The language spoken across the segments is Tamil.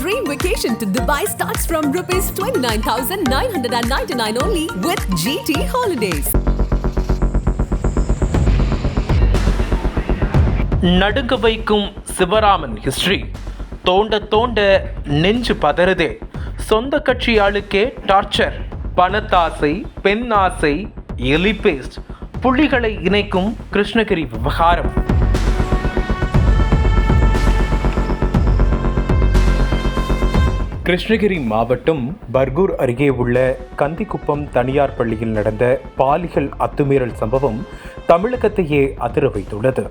dream vacation to Dubai starts from rupees 29,999 only with GT Holidays. நடுங்க வைக்கும் சிவராமன் ஹிஸ்டரி தோண்ட தோண்ட நெஞ்சு பதறுதே. சொந்த கட்சி ஆளுக்கே டார்ச்சர் பணத்தாசை பெண் ஆசை எலிபேஸ்ட் புள்ளிகளை இணைக்கும் கிருஷ்ணகிரி விவகாரம். கிருஷ்ணகிரி மாவட்டம் பர்கூர் அருகே உள்ள கந்திக்குப்பம் தனியார் பள்ளியில் நடந்த பாலியல் அத்துமீறல் சம்பவம் தமிழகத்தையே அதிர வைத்துள்ளது.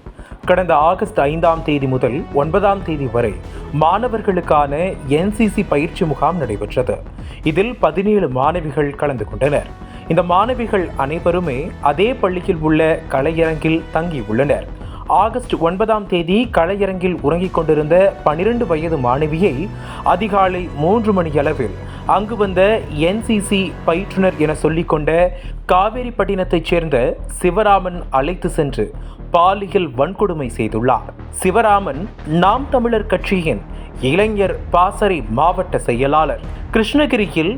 கடந்த ஆகஸ்ட் ஐந்தாம் தேதி முதல் ஒன்பதாம் தேதி வரை மாணவர்களுக்கான என்சிசி பயிற்சி முகாம் நடைபெற்றது. இதில் பதினேழு மாணவிகள் கலந்து கொண்டனர். இந்த மாணவிகள் அனைவருமே அதே பள்ளியில் உள்ள கலையரங்கில் தங்கியுள்ளனர். ஆகஸ்ட் ஒன்பதாம் தேதி கலையரங்கில் உறங்கிக் கொண்டிருந்த பனிரெண்டு வயது மாணவியை அதிகாலை மூன்று மணி அளவில் அங்கு வந்த என்சிசி பயிற்றுனர் என சொல்லிக்கொண்ட காவேரிப்பட்டினத்தைச் சேர்ந்த சிவராமன் அழைத்து சென்று பாலியல் வன்கொடுமை செய்துள்ளார். சிவராமன் நாம் தமிழர் கட்சியின் இளைஞர் பாசறை மாவட்ட செயலாளர். கிருஷ்ணகிரியில்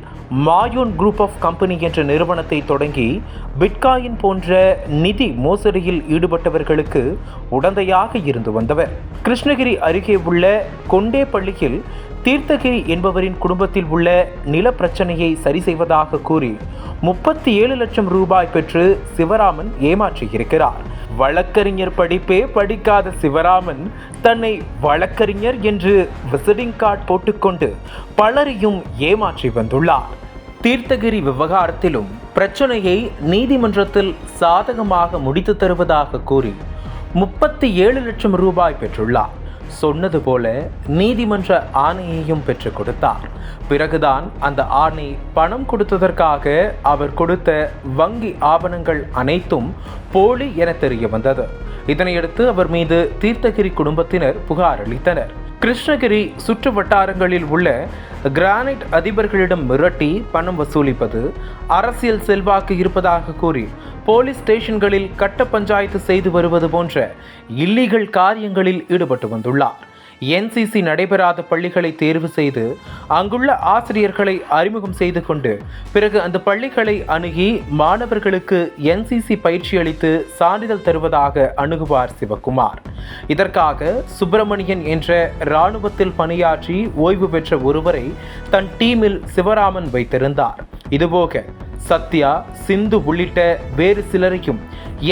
மாயோன் குரூப் ஆஃப் கம்பெனி என்ற நிறுவனத்தை தொடங்கி பிட்காயின் போன்ற நிதி மோசடியில் ஈடுபட்டவர்களுக்கு உடந்தையாக இருந்து வந்தவர். கிருஷ்ணகிரி அருகே உள்ள கொண்டேப்பள்ளியில் தீர்த்தகிரி என்பவரின் குடும்பத்தில் உள்ள நில பிரச்சனையை சரி செய்வதாக கூறி முப்பத்தி ஏழு லட்சம் ரூபாய் பெற்று சிவராமன் ஏமாற்றியிருக்கிறார். வழக்கறிஞர் படிப்பே படிக்காத சிவராமன் தன்னை வழக்கறிஞர் என்று விசிட்டிங் கார்டு போட்டுக்கொண்டு பலரையும் ஏமாற்றி வந்துள்ளார். தீர்த்தகிரி விவகாரத்திலும் பிரச்சனையை நீதிமன்றத்தில் சாதகமாக முடித்து தருவதாக கூறி முப்பத்தி ஏழு லட்சம் ரூபாய் பெற்றுள்ளார். சொன்னது போல நீதிமன்ற ஆணையையும் பெற்றுக் கொடுத்தார். பிறகுதான் அந்த ஆணை பணம் கொடுத்ததற்காக அவர் கொடுத்த வங்கி ஆவணங்கள் அனைத்தும் போலி என தெரிய வந்தது இதனையடுத்து அவர் மீது தீர்த்தகிரி குடும்பத்தினர் புகார் அளித்தனர். கிருஷ்ணகிரி சுற்று வட்டாரங்களில் உள்ள கிரானைட் அதிபர்களிடம் மிரட்டி பணம் வசூலிப்பது அரசியல் செல்வாக்கு இருப்பதாக கூறி போலீஸ் ஸ்டேஷன்களில் கட்ட பஞ்சாயத்து செய்து வருவது போன்ற இல்லீகல் காரியங்களில் ஈடுபட்டு வந்துள்ளார். என்சிசி நடைபெறாத பள்ளிகளை தேர்வு செய்து அங்குள்ள ஆசிரியர்களை அறிமுகம் செய்து கொண்டு பிறகு அந்த பள்ளிகளை அணுகி மாணவர்களுக்கு என்சிசி பயிற்சி அளித்து சான்றிதழ் தருவதாக அணுகுவார் சிவகுமார். இதற்காக சுப்பிரமணியன் என்ற இராணுவத்தில் பணியாற்றி ஓய்வு பெற்ற ஒருவரை தன் டீமில் சிவராமன் வைத்திருந்தார். இதுபோக சத்யா சிந்து உள்ளிட்ட வேறு சிலரையும்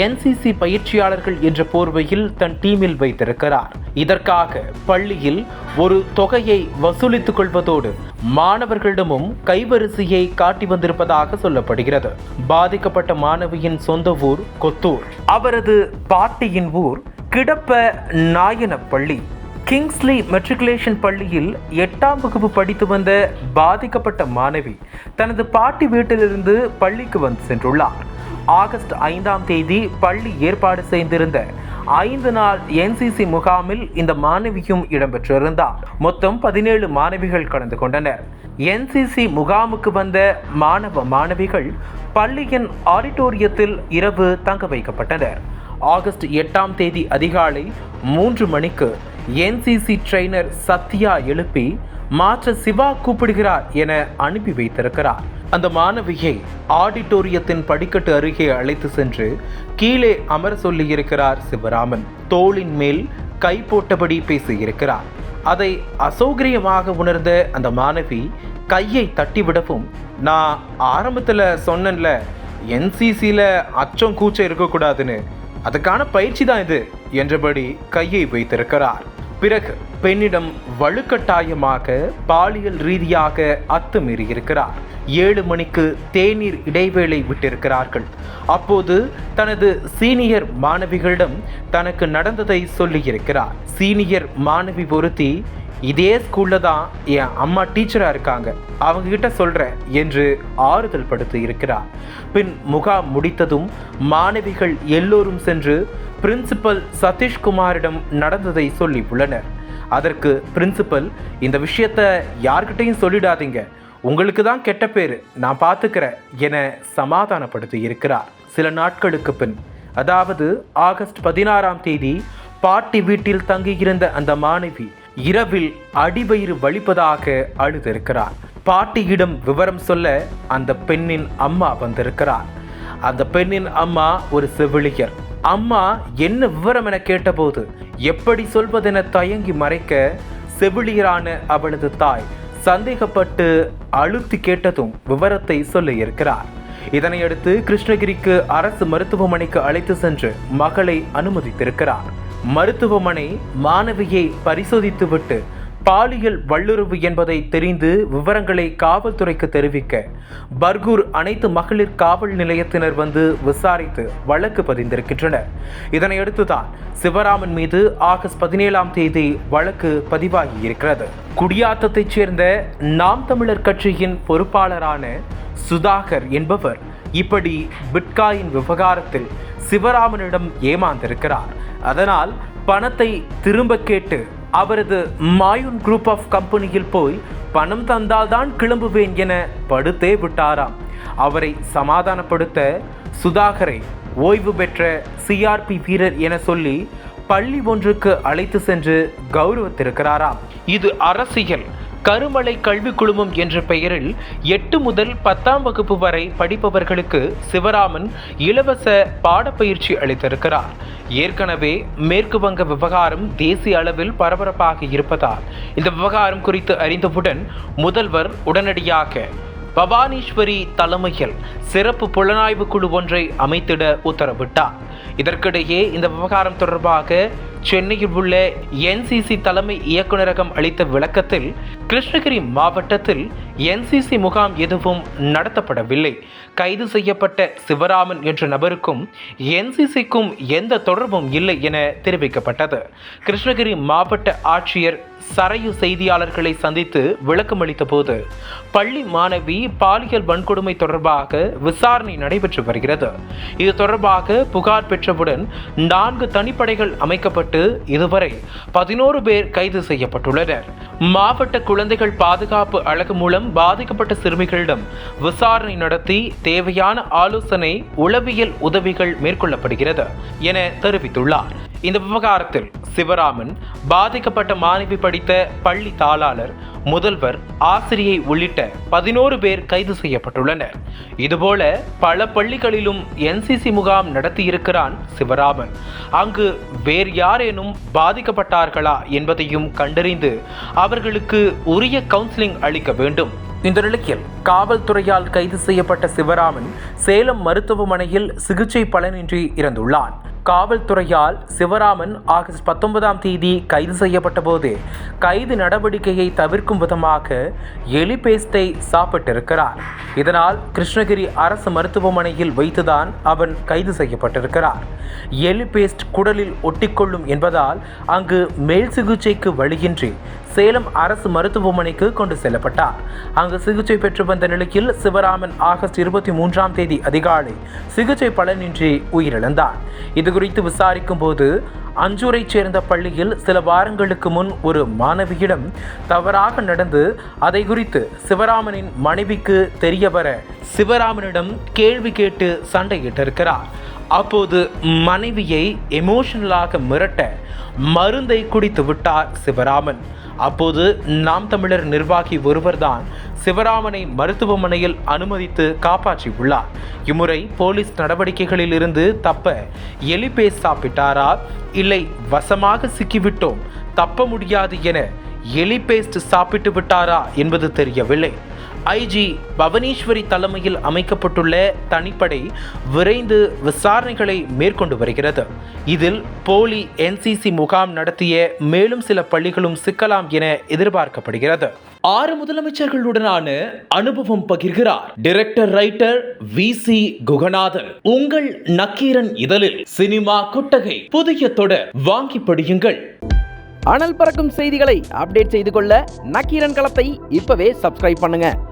என்சிசி பயிற்சியாளர்கள் என்ற போர்வையில் தன் டீமில் வைத்திருக்கிறார். இதற்காக பள்ளியில் ஒரு தொகையை வசூலித்துக் கொள்வதோடு மாணவர்களிடமும் கைவரிசையை காட்டி வந்திருப்பதாக சொல்லப்படுகிறது. பாதிக்கப்பட்ட மாணவியின் சொந்த ஊர் கொத்தூர். அவரது பாட்டியின் ஊர் கிடப்ப நாயனப்பள்ளி. கிங்ஸ்லி மெட்ரிகுலேஷன் பள்ளியில் எட்டாம் வகுப்பு படித்து வந்த பாதிக்கப்பட்ட மாணவி தனது பாட்டி வீட்டிலிருந்து பள்ளிக்கு வந்து சென்றுள்ளார். ஆகஸ்ட் ஐந்தாம் தேதி பள்ளி ஏற்பாடு செய்திருந்த ஐந்து நாள் என்சிசி முகாமில் இந்த மாணவியும் இடம்பெற்றிருந்தார். மொத்தம் பதினேழு மாணவிகள் கலந்து கொண்டனர். என்சிசி முகாமுக்கு வந்த மாணவ மாணவிகள் பள்ளியின் ஆடிட்டோரியத்தில் இரவு தங்க வைக்கப்பட்டனர். ஆகஸ்ட் எட்டாம் தேதி அதிகாலை மூன்று மணிக்கு என்சிசி ட்ரெய்னர் சத்யா எழுப்பி மாற்ற சிவா கூப்பிடுகிறார் என அனுப்பி வைத்திருக்கிறார். அந்த மாணவியை ஆடிட்டோரியத்தின் படிக்கட்டு அருகே அழைத்து சென்று கீழே அமர சொல்லியிருக்கிறார் சிவராமன். தோளின் மேல் கை போட்டபடி பேசியிருக்கிறார். அதை அசௌகரியமாக உணர்ந்த அந்த மாணவி கையை தட்டிவிடவும் நான் ஆரம்பத்தில் சொன்னேன்ல என்சிசியில் அச்சம் கூச்சம் இருக்கக்கூடாதுன்னு. அதுக்கான பயிற்சி தான் இது என்றபடி கையை வைத்திருக்கிறார். பிறகு பெண்ணிடம் வலுக்கட்டாயமாக பாலியல் ரீதியாக அத்துமீறியிருக்கிறார். ஏழு மணிக்கு தேநீர் இடைவேளை விட்டிருக்கிறார்கள். அப்போது தனது சீனியர் மாணவிகளிடம் தனக்கு நடந்ததை சொல்லியிருக்கிறார். சீனியர் மாணவி பொருத்தி இதே ஸ்கூல்ல தான் என் அம்மா டீச்சராக இருக்காங்க. அவங்க கிட்ட சொல்கிறேன் என்று ஆறுதல் படுத்தி இருக்கிறார் பின் முகாம் முடித்ததும் மாணவிகள் எல்லோரும் சென்று பிரின்சிபல் சதீஷ்குமாரிடம் நடந்ததை சொல்லி உள்ளனர் அதற்கு பிரின்சிபல் இந்த விஷயத்த யார்கிட்டையும் சொல்லிடாதீங்க. உங்களுக்கு தான் கெட்ட பேர். நான் பார்த்துக்கிறேன் என சமாதானப்படுத்தி இருக்கிறார் சில நாட்களுக்கு பின் அதாவது ஆகஸ்ட் பதினாறாம் தேதி பாட்டி வீட்டில் தங்கியிருந்த அந்த மாணவி இரவில் அடிவயிறு வலிப்பதாக அழுதிருக்கிறார். பாட்டியிடம் விவரம் சொல்ல அந்த பெண்ணின் அம்மா வந்திருக்கிறார். அந்த பெண்ணின் அம்மா ஒரு செவிலியர். அம்மா என்ன விவரம் என கேட்டபோது எப்படி சொல்வதென தயங்கி மறைக்க செவிலியரான அவளது தாய் சந்தேகப்பட்டு அழுத்தி கேட்டதும் விவரத்தை சொல்ல இருக்கிறார். இதனையடுத்து கிருஷ்ணகிரிக்கு அரசு மருத்துவமனைக்கு அழைத்து சென்று மகளை அனுமதித்திருக்கிறார். மருத்துவமனை மாணவியை பரிசோதித்துவிட்டு பாலியல் வல்லுறவு என்பதை தெரிந்து விவரங்களை காவல்துறைக்கு தெரிவிக்க பர்கூர் அனைத்து மகளிர் காவல் நிலையத்தினர் வந்து விசாரித்து வழக்கு பதிந்திருக்கின்றனர். இதனையடுத்துதான் சிவராமன் மீது ஆகஸ்ட் பதினேழாம் தேதி வழக்கு பதிவாகி இருக்கிறது. குடியாத்தத்தைச் சேர்ந்த நாம் தமிழர் கட்சியின் பொறுப்பாளரான சுதாகர் என்பவர் இப்படி பிட்காயின் விவகாரத்தில் சிவராமனிடம் ஏமாந்திருக்கிறார். அதனால் பணத்தை திரும்ப கேட்டு அவரது மாயுன் குரூப் ஆஃப் கம்பெனியில் போய் பணம் தந்தால்தான் கிளம்புவேன் என படுத்தே விட்டாராம். அவரை சமாதானப்படுத்த சுதாகரை ஓய்வு பெற்ற சிஆர்பி வீரர் என சொல்லி பள்ளி ஒன்றுக்கு அழைத்து சென்று கௌரவித்திருக்கிறாராம். இது அரசியல். கருமலை கல்விக் குழுமம் என்ற பெயரில் எட்டு முதல் பத்தாம் வகுப்பு வரை படிப்பவர்களுக்கு சிவராமன் இலவச பாடப்பயிற்சி அளித்திருக்கிறார். ஏற்கனவே மேற்கு வங்க விவகாரம் தேசிய அளவில் பரபரப்பாக இருப்பதால் இந்த விவகாரம் குறித்து அறிந்தவுடன் முதல்வர் உடனடியாக பவானீஸ்வரி தலைமையில் சிறப்பு புலனாய்வு குழு ஒன்றை அமைத்திட உத்தரவிட்டார். இதற்கிடையே இந்த விவகாரம் தொடர்பாக சென்னையில் உள்ள என்சிசி தலைமை இயக்குநரகம் அளித்த விளக்கத்தில் கிருஷ்ணகிரி மாவட்டத்தில் என்சிசி முகாம் எதுவும் நடத்தப்படவில்லை. கைது செய்யப்பட்ட சிவராமன் என்ற நபருக்கும் என்சிசிக்கும் எந்த தொடர்பும் இல்லை என தெரிவிக்கப்பட்டது. கிருஷ்ணகிரி மாவட்ட ஆட்சியர் சரையு செய்தியாளர்களை சந்தித்து விளக்கம் அளித்த போது பள்ளி மாணவி பாலியல் வன்கொடுமை தொடர்பாக விசாரணை நடைபெற்று வருகிறது. இது தொடர்பாக புகார் பெற்றவுடன் நான்கு தனிப்படைகள் அமைக்கப்பட்டு இதுவரை பதினோரு பேர் கைது செய்யப்பட்டுள்ளனர். மாவட்ட குழந்தைகள் பாதுகாப்பு அழகு மூலம் பாதிக்கப்பட்ட சிறுமிகளிடம் விசாரணை நடத்தி தேவையான ஆலோசனை உளவியல் உதவிகள் மேற்கொள்ளப்படுகிறது என தெரிவித்துள்ளார். இந்த விவகாரத்தில் சிவராமன் பாதிக்கப்பட்ட மாணவி படித்த பள்ளி தாளாளர் முதல்வர் ஆசிரியை உள்ளிட்ட பதினோரு பேர் கைது செய்யப்பட்டுள்ளனர். இதுபோல பல பள்ளிகளிலும் என்சிசி முகாம் நடத்தியிருக்கிறான் சிவராமன். அங்கு வேறு யாரேனும் பாதிக்கப்பட்டார்களா என்பதையும் கண்டறிந்து அவர்களுக்கு உரிய கவுன்சிலிங் அளிக்க வேண்டும். இந்த நிலையில் காவல்துறையால் கைது செய்யப்பட்ட சிவராமன் சேலம் மருத்துவமனையில் சிகிச்சை பலனின்றி இறந்துள்ளான் காவல்துறையால் சிவராமன் ஆகஸ்ட் பத்தொன்பதாம் தேதி கைது செய்யப்பட்ட போது கைது நடவடிக்கையை தவிர்க்கும் விதமாக எலி பேஸ்டை சாப்பிட்டிருக்கிறார். இதனால் கிருஷ்ணகிரி அரசு மருத்துவமனையில் வைத்துதான் அவன் கைது செய்யப்பட்டிருக்கிறார். எலி பேஸ்ட் குடலில் ஒட்டிக்கொள்ளும் என்பதால் அங்கு மேல் சிகிச்சைக்கு வழியின்றி சேலம் அரசு மருத்துவமனைக்கு கொண்டு செல்லப்பட்டார். அங்கு சிகிச்சை பெற்று வந்த நிலையில் சிவராமன் ஆகஸ்ட் இருபத்தி மூன்றாம் தேதி அதிகாலை சிகிச்சை பலனின்றி உயிரிழந்தார். இதுகுறித்து விசாரிக்கும் போது அஞ்சூரைச் சேர்ந்த பள்ளியில் சில வாரங்களுக்கு முன் ஒரு மாணவியிடம் தவறாக நடந்து அதை குறித்து சிவராமனின் மனைவிக்கு தெரிய வர சிவராமனிடம் கேள்வி கேட்டு சண்டையிட்டிருக்கிறார். அப்போது மனைவியை எமோஷனலாக மிரட்ட மருந்தை குடித்து விட்டார் சிவராமன். அப்போது நாம் தமிழர் நிர்வாகி ஒருவர்தான் சிவராமனை மருத்துவமனையில் அனுமதித்து காப்பாற்றியுள்ளார். இம்முறை போலீஸ் நடவடிக்கைகளில் இருந்து தப்ப எலிபே சாப்பிட்டாரா? இல்லை வசமாக சிக்கிவிட்டோம் தப்ப முடியாது என எலிபேஸ்ட் சாப்பிட்டு விட்டாரா என்பது தெரியவில்லை. ஐஜி பவனீஸ்வரி தலைமையில் அமைக்கப்பட்டுள்ள தனிப்படை விரைந்து விசாரணைகளை மேற்கொண்டு வருகிறது. இதில் போலி என்சிசி முகாம் நடத்திய மேலும் சில பள்ளிகளும் சிக்கலாம் என எதிர்பார்க்கப்படுகிறது. ஆறு முதலமைச்சர்களுடனான அனுபவம் பகிர்கிறார் director writer V C Kuganathan. உங்கள் நக்கீரன் இதழில் சினிமா கொட்டகை புதிய தொடர் வாங்கி படியுங்கள். அனல் பறக்கும் செய்திகளை அப்டேட் செய்து கொள்ள நக்கீரன் களத்தை இப்பவே சப்ஸ்கிரைப் பண்ணுங்க.